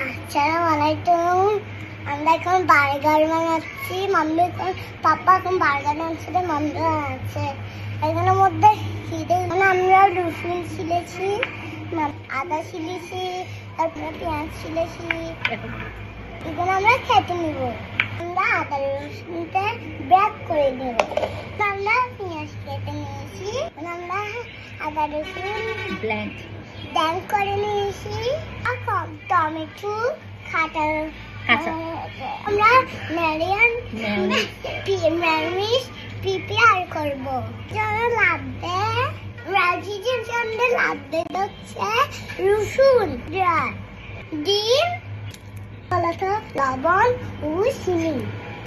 আসসালামু আলাইকুম আমরা এখন বার্গার বানাচ্ছি। মাম্মি এখন পাপা এখন বার্গার বানাচ্ছে মাম্মি বানাচ্ছে। এখানের মধ্যে ছিঁড়ে মানে আমরা রসুন ছিলেছি আদা ছিলেছি তারপরে পেঁয়াজ ছিলেছি। এখানে আমরা খেতে নিব। আমরা আদা রসুনটা ব্যাক করে নেব। আমরা পেঁয়াজ কেটে নিয়েছি এখন আমরা আদা রসুন ব্ল্যান্ড ড্যাম করে নিয়েছি। টমেটো খাটা। কাঁচা। আমরা ম্যারিয়ান. ম্যারিনিস প্রিপেয়ার করব। যেন লাগবে রাজিজের জন্য লাগবে হচ্ছে রসুন ডিম ফলতা লবণ ও চিনি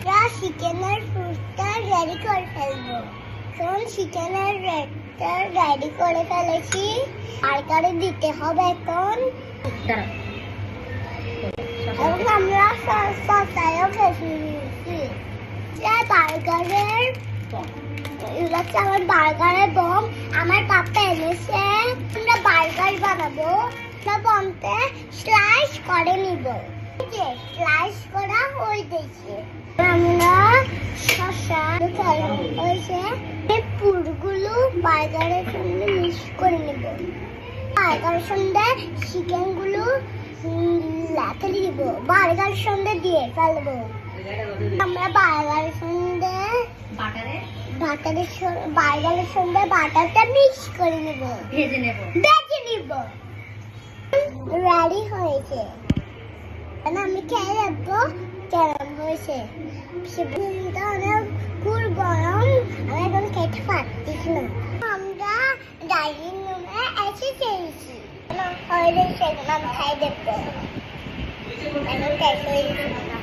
আমরা চিকেনের ফুডটা রেডি করে ফেলব। এখন চিকেনের রেডটা রেডি করে ফেলেছি। বার্গারে দিতে হবে এখন। এবং আমরা সসায়ও ফেসে নিয়েছি যে বার্গারের এগুলো হচ্ছে আমার বার্গারের বম আমার পাপা এনেছে আমরা বার্গার বানাবো আমরা বমতে স্লাইস করে নিব। যে স্লাইস করা গেছে আমরা শসা হয়েছে পুরগুলো বার্গারের সঙ্গে মিক্স করে নিব বার্গারের সঙ্গে চিকেন লাতে দিব। বার্গার দিয়ে ফেলব। আমরা বাটারের বার্গারের সঙ্গে বাটারটা মিক্স করে নেব। ভেজে নেব। বেজে নিব। রেডি হয়েছে। আমি খেয়ে রাখব কেমন হয়েছে। সেটা অনেক খুব গরম। আমি এখন খেতে পারতেছি না। আমরা ডাইনিং রুমে এসে খেয়েছি। Öyle çekmem kaydetti. Ben o teknolojiyi